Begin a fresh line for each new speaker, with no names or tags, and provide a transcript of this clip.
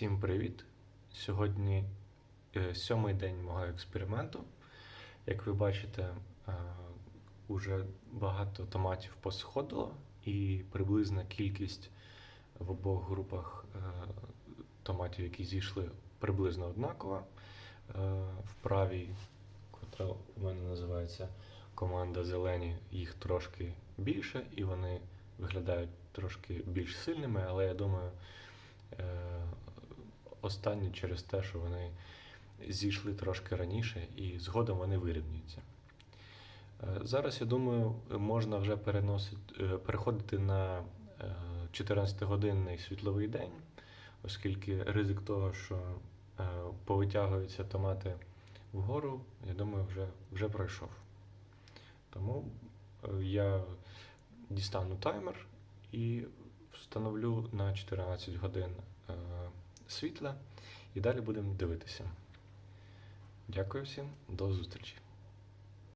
Всім привіт! Сьогодні е, сьомий день мого експерименту. Як ви бачите, е, уже багато томатів посходило, і приблизна кількість в обох групах е, томатів, які зійшли, приблизно однакова. В правій, котра у мене називається команда зелені, їх трошки більше, і вони виглядають трошки більш сильними, але я думаю, останні через те, що вони зійшли трошки раніше і згодом вони вирівнюються. Е, Зараз, я думаю, можна вже переносити, е, переходити на е, 14-годинний світловий день, оскільки ризик того, що е, повитягуються томати вгору, я думаю, вже, вже пройшов. Тому е, я дістану таймер і встановлю на 14 годин е, світла і далі будемо дивитися. Дякую всім, до зустрічі!